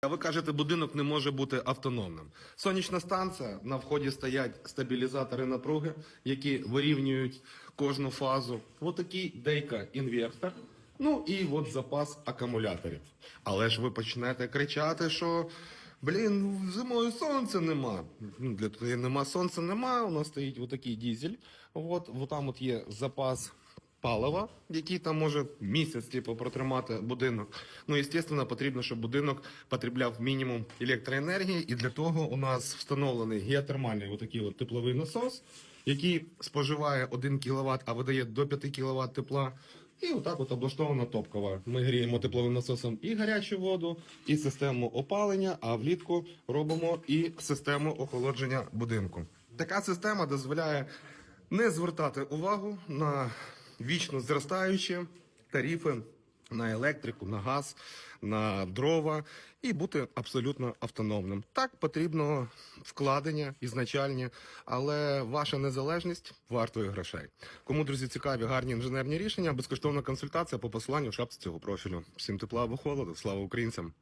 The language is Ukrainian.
А ви кажете, будинок не може бути автономним. Сонячна станція на вході стоять стабілізатори напруги, які вирівнюють кожну фазу. Ось такий дейка інвертор. Ну і от запас акумуляторів. Але ж ви почнете кричати, що блін, зимою сонця нема. Ну, Для того нема сонця, нема. У нас стоїть отакий дізель. От, от там от є запас палива, який там може місяць типу, протримати будинок. Ну, і звісно, потрібно, щоб будинок потребляв мінімум електроенергії, і для того у нас встановлений геотермальний отакий от тепловий насос, який споживає 1 кВт, а видає до 5 кВт тепла. І отак от облаштована топкова. Ми гріємо тепловим насосом і гарячу воду, і систему опалення, а влітку робимо і систему охолодження будинку. Така система дозволяє не звертати увагу на вічно зростаючі тарифи на електрику, на газ, на дрова і бути абсолютно автономним. Так потрібно вкладення ізначальні, але ваша незалежність вартує грошей. Кому друзі цікаві гарні інженерні рішення, безкоштовна консультація по посиланню в шапці цього профілю. Всім тепла або холоду, слава українцям!